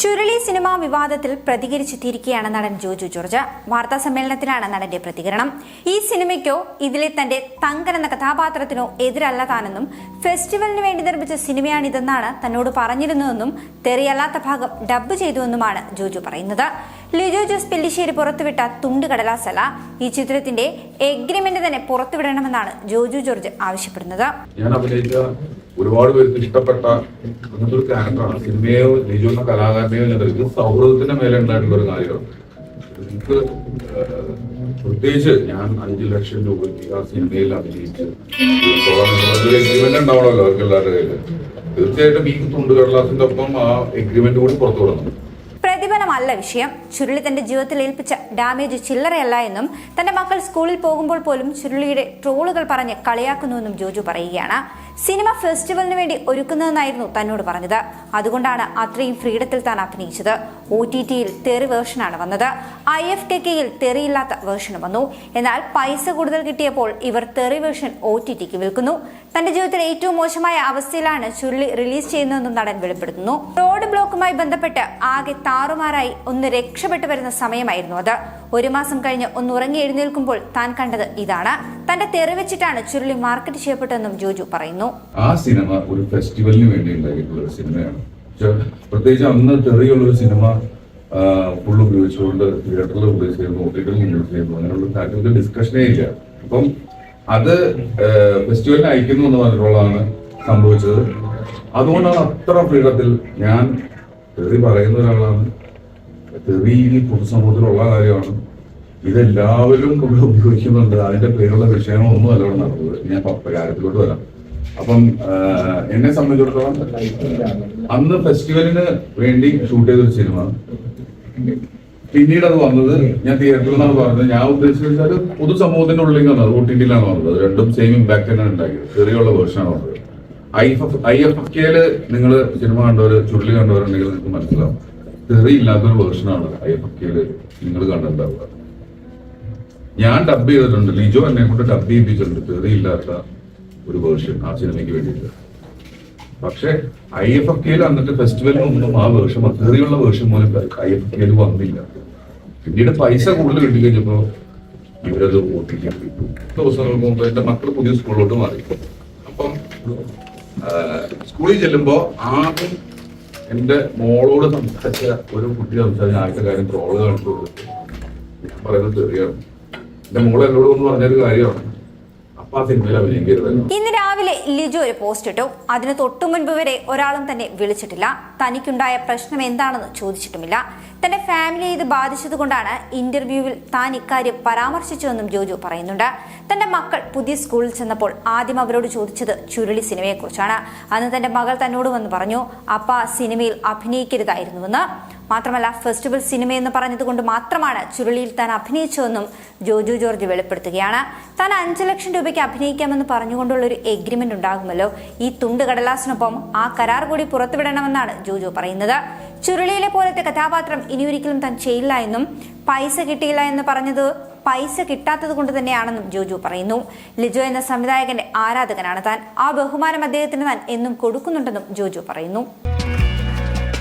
Churuli cinema വിവാദത്തിൽ പ്രതികരിച്ചെത്തിയിരിക്കുകയാണ് നടൻ Joju George. വാർത്താ സമ്മേളനത്തിലാണ് നടന്റെ പ്രതികരണം. ഈ സിനിമയ്ക്കോ ഇതിലെ തന്റെ തങ്കൻ എന്ന കഥാപാത്രത്തിനോ എതിരല്ല താനെന്നും ഫെസ്റ്റിവലിന് വേണ്ടി നിർമ്മിച്ച സിനിമയാണിതെന്നാണ് തന്നോട് പറഞ്ഞിരുന്നതെന്നും തെറിയല്ലാത്ത ഭാഗം ഡബ്ബ് ചെയ്തുവെന്നുമാണ് ജോജു പറയുന്നത്. ലിജോ ജോസ് പെല്ലിശ്ശേരി പുറത്തുവിട്ട തുണ്ട് കടലാസല ഈ ചിത്രത്തിന്റെ എഗ്രിമെന്റ് തന്നെ പുറത്തുവിടണമെന്നാണ് ജോജു ജോർജ് ആവശ്യപ്പെടുന്നത്. ഒരുപാട് പേർക്ക് ഇഷ്ടപ്പെട്ട അങ്ങനത്തെ ഒരു ക്യാരക്ടറാണ് സിനിമയോ ലിജു എന്ന കലാകാരനെയോ ഞാൻ ഇത് സൗഹൃദത്തിന്റെ മേലെ ഉണ്ടായിട്ടുള്ള ഒരു കാര്യമാണ് എനിക്ക് പ്രത്യേകിച്ച് ഞാൻ അഞ്ചു ലക്ഷം രൂപയ്ക്ക് ആ സിനിമയിൽ അഭിനയിച്ച് എഗ്രിമെന്റ് ഉണ്ടാവണമല്ലോ അവർക്ക് എല്ലാവരുടെ കയ്യിൽ തീർച്ചയായിട്ടും ഈ തുണ്ടുകടലാസിന്റെ ഒപ്പം ആ എഗ്രിമെന്റ് കൂടി പുറത്തു വിടണം പ്രതിഫലമല്ല വിഷയം. ചുരുളി തന്റെ ജീവിതത്തിൽ ഏൽപ്പിച്ച ഡാമേജ് ചില്ലറയല്ല എന്നും തന്റെ മക്കൾ സ്കൂളിൽ പോകുമ്പോൾ പോലും ചുരുളിയുടെ ട്രോളുകൾ പറഞ്ഞ് കളിയാക്കുന്നുവെന്നും ജോജു പറയുകയാണ്. സിനിമ ഫെസ്റ്റിവലിന് വേണ്ടി ഒരുക്കുന്നതെന്നായിരുന്നു തന്നോട് പറഞ്ഞത്. അതുകൊണ്ടാണ് അത്രയും ഫ്രീഡത്തിൽ താൻ അഭിനയിച്ചത്. ഒ ടി ടിയിൽ തെറി വേർഷനാണ് വന്നത്. ഐ എഫ് കെ കെയിൽ തെറിയില്ലാത്ത വേർഷൻ വന്നു. എന്നാൽ പൈസ കൂടുതൽ കിട്ടിയപ്പോൾ ഇവർ തെറി വേർഷൻ ഒ ടി ടിക്ക് വിൽക്കുന്നു. തന്റെ ജീവിതത്തിൽ ഏറ്റവും മോശമായ അവസ്ഥയിലാണ് ചുരുളി റിലീസ് ചെയ്യുന്നതെന്നും നടൻ വെളിപ്പെടുത്തുന്നു. റോഡ് ബ്ലോക്കുമായി ബന്ധപ്പെട്ട് ആകെ താറുമാറായി ഒന്ന് രക്ഷപ്പെട്ടു വരുന്ന സമയമായിരുന്നു അത്. ഒരു മാസം കഴിഞ്ഞ് ഒന്ന് ഉറങ്ങി എഴുന്നേൽക്കുമ്പോൾ താൻ കണ്ടത് ഇതാണ്. തന്റെ തെറി വെച്ചിട്ടാണ് ചുരുളി മാർക്കറ്റ് ചെയ്യപ്പെട്ടതെന്നും ജോജു പറയുന്നു. ആ സിനിമ ഒരു ഫെസ്റ്റിവലിന് വേണ്ടി ഉണ്ടായിട്ടുള്ള ഒരു സിനിമയാണ്. പ്രത്യേകിച്ച് അന്ന് തെറിയുള്ള ഒരു സിനിമ ഫുൾ ഉപയോഗിച്ചുകൊണ്ട് തിയേറ്ററിൽ റിലീസ് ചെയ്യുന്നു അങ്ങനെയുള്ള കാര്യത്തിൽ ഡിസ്കഷനേ ഇല്ല. അപ്പം അത് ഫെസ്റ്റിവലിന് അയക്കുന്നു എന്ന് പറഞ്ഞിട്ടുള്ളതാണ് സംഭവിച്ചത്. അതുകൊണ്ടാണ് അത്ര പീഠത്തിൽ ഞാൻ തെറി പറയുന്ന ഒരാളാണ്. തെറി ഈ പൊതുസമൂഹത്തിലുള്ള കാര്യമാണ്. ഇതെല്ലാവരും ഇവിടെ ഉപയോഗിക്കുന്നുണ്ട്. അതിന്റെ പേരുള്ള വിഷയമൊന്നും അല്ല ഇവിടെ നടന്നത്. ഞാൻ കാര്യത്തിലോട്ട് വരാം. അപ്പം എന്നെ സംബന്ധിച്ചിടത്തോളം അന്ന് ഫെസ്റ്റിവലിന് വേണ്ടി ഷൂട്ട് ചെയ്തൊരു സിനിമ. പിന്നീട് അത് വന്നത് ഞാൻ തിയേറ്ററിൽ നിന്നാണ് പറഞ്ഞത്. ഞാൻ ഉദ്ദേശിച്ചത് വെച്ചാൽ പൊതുസമൂഹത്തിന്റെ ഉള്ളിൽ വന്നത് ഒ ടി വന്നത്. രണ്ടും സെയിം ഇമ്പാക്ട് തന്നെയാണ് ഉണ്ടാക്കിയത്. ചെറിയുള്ള വേർഷനാണ് വന്നത്. I F I F F കെയിൽ നിങ്ങൾ സിനിമ കണ്ടവർ ചുരുളി കണ്ടവരുണ്ടെങ്കിൽ നിങ്ങൾക്ക് മനസ്സിലാവും. തെറി ഇല്ലാത്തൊരു വേർഷനാണ് ഐ എഫ് എഫ് കെയിൽ നിങ്ങൾ കണ്ടിട്ടുണ്ടാവുക. ഞാൻ ഡബ് ചെയ്തിട്ടുണ്ട്. ലിജോ എന്നെ കൊണ്ട് ഡബ് ചെയ്യിപ്പിച്ചിട്ടുണ്ട്. തെറി ഇല്ലാത്ത ഒരു വേർഷൻ ആ സിനിമയ്ക്ക് വേണ്ടിയിട്ട്. പക്ഷെ ഐ എഫ് എഫ് കെയിൽ വന്നിട്ട് ഫെസ്റ്റിവലിനൊന്നും ആ വേർഷൻ തെറിയുള്ള വേർഷൻ പോലും ഐ എഫ് എഫ് കെയിൽ വന്നില്ല. പിന്നീട് പൈസ കൂടുതൽ കിട്ടി കഴിഞ്ഞപ്പോ ഇവരത് ഓട്ടിക്കാൻ കിട്ടും ദിവസങ്ങൾക്ക് മുമ്പ് എന്റെ മക്കൾ പുതിയ സ്കൂളിലോട്ട് മാറി. അപ്പം സ്കൂളിൽ ചെല്ലുമ്പോ ആദ്യം എന്റെ മോളോട് സംസാരിച്ച ഒരു കുട്ടി സംസാരിച്ച ആദ്യത്തെ കാര്യം ട്രോൾ കാണിച്ചു കൊടുത്തു. ഞാൻ പറയുന്നത് ചെറിയാണ്. എന്റെ മോൾ എന്നോട് ഒന്ന് പറഞ്ഞൊരു കാര്യമാണ് അപ്പൊ ആ സിനിമയിൽ അഭിനയിക്കരുതല്ലോ ഇന്ന് രാവിലെ ലിജു ഒരു പോസ്റ്റ് ഇട്ടു. അതിന് തൊട്ടു മുൻപ് വരെ ഒരാളും തന്നെ വിളിച്ചിട്ടില്ല. തനിക്കുണ്ടായ പ്രശ്നം എന്താണെന്ന് ചോദിച്ചിട്ടുമില്ല. തന്റെ ഫാമിലി ഇത് ബാധിച്ചതുകൊണ്ടാണ് ഇന്റർവ്യൂവിൽ താൻ ഇക്കാര്യം പരാമർശിച്ചുവെന്നും ജോജു പറയുന്നുണ്ട്. തന്റെ മക്കൾ പുതിയ സ്കൂളിൽ ചെന്നപ്പോൾ ആദ്യം അവരോട് ചോദിച്ചത് ചുരുളി സിനിമയെക്കുറിച്ചാണ്. അന്ന് തന്റെ മകൾ തന്നോട് വന്ന് പറഞ്ഞു അപ്പ സിനിമയിൽ അഭിനയിക്കരുതായിരുന്നുവെന്ന്. മാത്രമല്ല ഫെസ്റ്റിവൽ സിനിമ എന്ന് പറഞ്ഞതുകൊണ്ട് മാത്രമാണ് ചുരുളിയിൽ താൻ അഭിനയിച്ചതെന്നും ജോജു ജോർജ് വെളിപ്പെടുത്തുകയാണ്. താൻ അഞ്ച് ലക്ഷം രൂപയ്ക്ക് അഭിനയിക്കാമെന്ന് പറഞ്ഞുകൊണ്ടുള്ള ഒരു എഗ്രിമെന്റ് ഉണ്ടാകുമല്ലോ. ഈ തുണ്ട് കടലാസിനൊപ്പം ആ കരാർ കൂടി പുറത്തുവിടണമെന്നാണ് ജോജു പറയുന്നത്. ചുരുളിയിലെ പോലത്തെ കഥാപാത്രം ഇനിയൊരിക്കലും താൻ ചെയ്യില്ല എന്നും പൈസ കിട്ടിയില്ല എന്ന് പറഞ്ഞത് പൈസ കിട്ടാത്തത് കൊണ്ട് തന്നെയാണെന്നും ജോജു പറയുന്നു. ലിജോ എന്ന സംവിധായകന്റെ ആരാധകനാണ് താൻ. ആ ബഹുമാനം അദ്ദേഹത്തിന് താൻ എന്നും കൊടുക്കുന്നുണ്ടെന്നും ജോജു പറയുന്നു.